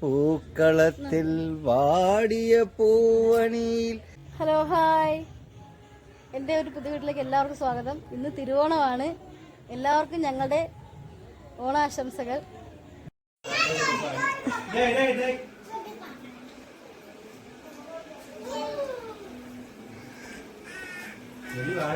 പൂക്കളത്തിൽ വാടിയ പൂവണിയിൽ. Hello hi. എന്റെ ഒരു പുതിയ വീട്ടിലേക്ക് എല്ലാവർക്കും സ്വാഗതം. ഇന്ന് തിരുവോണമാണ്. എല്ലാവർക്കും ഞങ്ങളുടെ ഓണാശംസകൾ. കുഞ്ഞിന്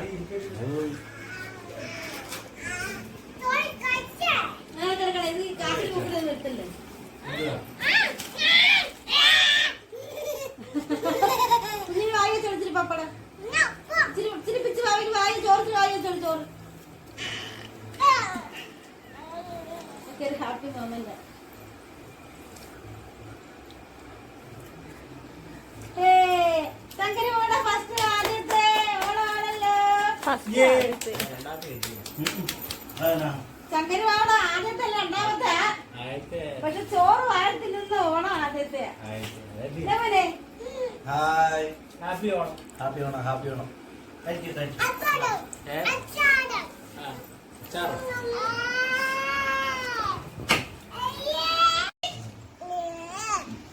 ഒക്കെ ഒരു ഹാപ്പി മൊമെന്റ് ഓണ ഫസ്റ്റ് ആദ്യത്തെ രണ്ടാമത്തെ പക്ഷെ ചോറ് ഓണം ആദ്യത്തെ? Hi happy Onam. Happy Onam happy Onam. Thank you thank you ആ ചാറ്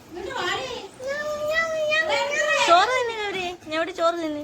ഇങ്ങോട്ട് വാടി. ചോറ് തിന്നു ഗൗരി ഞാൻ ഇവിടെ ചോറ് തിന്നു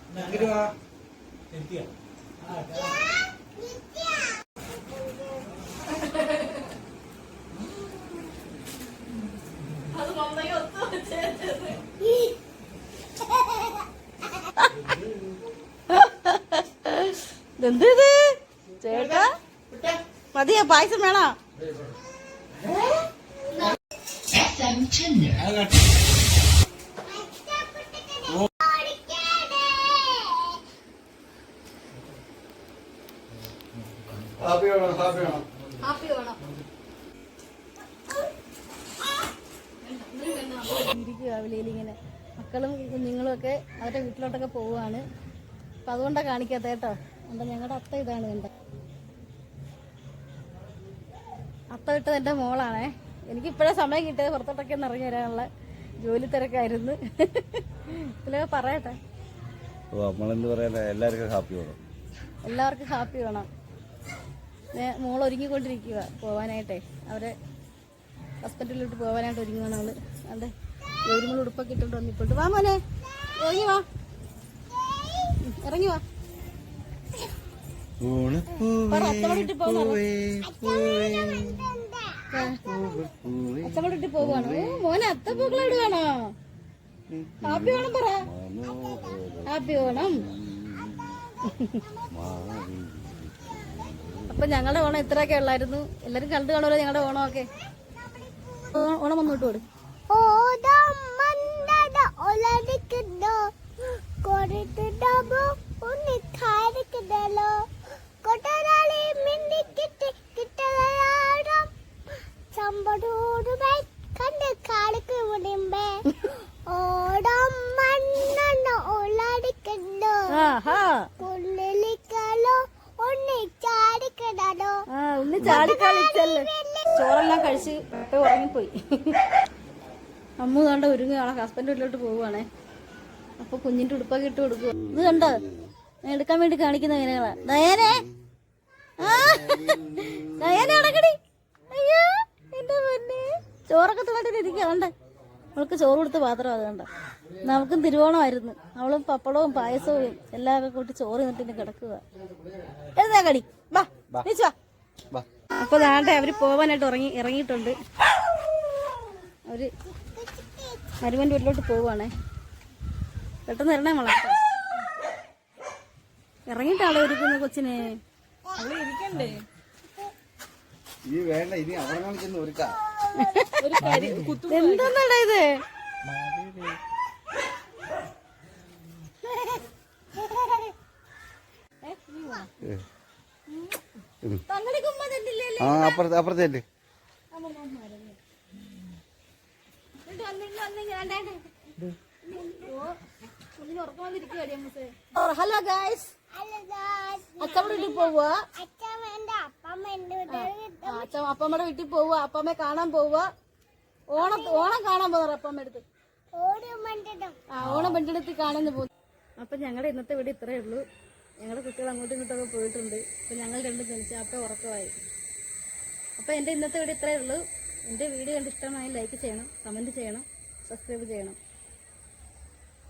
ഇതെന്ത് ഇത്? ചേട്ടാ? മതിയോ? പായസം വേണോ? Happy Onam happy Onam happy Onam ഇരിക്കുക മക്കളും കുഞ്ഞുങ്ങളും ഒക്കെ അവരുടെ വീട്ടിലോട്ടൊക്കെ പോവുകയാണ്. അപ്പം അതുകൊണ്ടാണ് കാണിക്കാത്ത കേട്ടോ. എന്താ ഞങ്ങളുടെ അത്ത ഇതാണ് എന്റെ അത്ത വിട്ടത് എന്റെ മോളാണേ. എനിക്ക് ഇപ്പോഴേ സമയം കിട്ടിയത് പുറത്തോട്ടൊക്കെ ഒന്ന് ഇറങ്ങി വരാനുള്ള ജോലി തിരക്കായിരുന്നു. ഇതിലൊക്കെ പറയട്ടെ. ഓ നമ്മളെന്ത് പറയാനാ? എല്ലാവർക്കും ഹാപ്പി വേണം എല്ലാവർക്കും ഹാപ്പി വേണം മോൾ ഒരുങ്ങിക്കൊണ്ടിരിക്കുക പോവാനായിട്ടേ. അവരെ ഹസ്ബൻഡിലോട്ട് പോവാനായിട്ട് ഒരുങ്ങുന്ന അവൾ. അതെ. ഗൗരിമോൾ ഉടുപ്പൊക്കെ ഇട്ടുകൊണ്ട് വന്നിപ്പോട്ട് വാ മോനെ. ഇറങ്ങി വാ. ഇറങ്ങി വാ. വീട്ടിൽ പോവാണ്. മോനെ അത്തപ്പൂക്കളെ ഇടുകയാണോ ഹാപ്പി ഓണം പറ. ഹാപ്പി ഓണം അപ്പൊ ഞങ്ങളുടെ ഓണം ഇത്രയൊക്കെ ഉള്ളായിരുന്നു എല്ലാരും കണ്ടു കാണുമല്ലോ ഞങ്ങളുടെ ഓണമൊക്കെ ഓണം വന്നോട്ട് കൊടു ഓടം മണ്ടട ഒലടിക്കുന്നോ കൊടുത്തിടമോ ഉണ്ണി കാരിക്കുന്നല്ലോ കൊട്ടരാളി മിണ്ടിക്കിട്ടി ആ ഉണ്ണി ചാടി കളിച്ചല്ലേ. ചോറെല്ലാം കഴിച്ച് ഇപ്പൊ ഉറങ്ങിപ്പോയി. അമ്മ കണ്ട ഒരുങ്ങുകയാണ് ഹസ്ബൻഡ് വീട്ടിലോട്ട് പോവുകയാണേ. അപ്പൊ കുഞ്ഞിന്റെ ഉടുപ്പൊക്കെ ഇട്ട് കൊടുക്കുക ഇത് കണ്ടോ? എടുക്കാൻ വേണ്ടി കാണിക്കുന്ന ഇങ്ങനെയാ. ദയനെ. ദയനെ അടക്കടി അയ്യോ എന്റെ പൊന്നെ. ചോറൊക്കെ തിന്നിട്ട് ഇരിക്കുക കണ്ട? അവൾക്ക് ചോറ് കൊടുത്ത പാത്രം അത് കണ്ട? നമുക്കും തിരുവോണമായിരുന്നു. അവളും പപ്പടവും പായസവും എല്ലാം കൂട്ടി ചോറ് നിന്നിട്ട് കിടക്കുക എഴുതാ കടി വാ. അപ്പൊ ദാണ്ടെ അവർ പോവാനായിട്ട് ഇറങ്ങി ഇറങ്ങിയിട്ടുണ്ട്. അവർ മരുമന്റെ വീട്ടിലോട്ട് പോവാണേ. പെട്ടെന്ന് ഇറണേ മോളെ. ഇറങ്ങിയിട്ടാളെ ഒരുക്കുന്ന കൊച്ചിനെ. അവൾ ഇരിക്കണ്ടേ ഈ വേണ്ട ഇനി അവിടെ കാണിക്കുന്ന ഒരുക്കാം ഒരു കരി കുത്തു എന്താന്നടാ ഇത് തങ്ങളുടെ കുമ്മ തന്നില്ലേ ആ അപ്പുറത്തെ അപ്പുറത്തല്ലേ ഹലോ ഗായ്സ്. അച്ചമ്മയുടെ വീട്ടിൽ പോവുക അപ്പമ്മയുടെ വീട്ടിൽ പോവുക അപ്പമ്മയെ കാണാൻ പോവുക ഓണ ഓണം കാണാൻ പോകാറ് അപ്പമ്മ അടുത്ത്? ഓടി മണ്ടിടും ആ ഓണം പെണ്ണെടുത്ത് കാണാൻ പോകും അപ്പൊ ഞങ്ങളുടെ ഇന്നത്തെ വീട് ഇത്രയേ ഉള്ളൂ. ഞങ്ങളുടെ കുട്ടികൾ അങ്ങോട്ടും ഇങ്ങോട്ടൊക്കെ പോയിട്ടുണ്ട്. അപ്പൊ ഞങ്ങൾ രണ്ടും ജനിച്ച അപ്പൊ ഉറക്കമായി. അപ്പൊ എന്റെ ഇന്നത്തെ വീഡിയോ ഇത്രയേ ഉള്ളൂ. എന്റെ വീഡിയോ കണ്ട് ഇഷ്ടമായി ലൈക്ക് ചെയ്യണം കമന്റ് ചെയ്യണം സബ്സ്ക്രൈബ് ചെയ്യണം.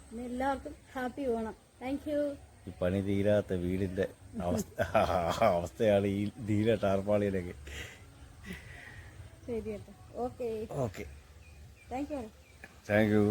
പിന്നെ എല്ലാവർക്കും ഹാപ്പി ഓണം. താങ്ക് യു ഈ പണി തീരാത്ത വീടിന്റെ അവസ്ഥ അവസ്ഥയാണ് ഈ നീല ടാർപ്പാളിയിലൊക്കെ ശരി കേട്ടോ okay okay thank you thank you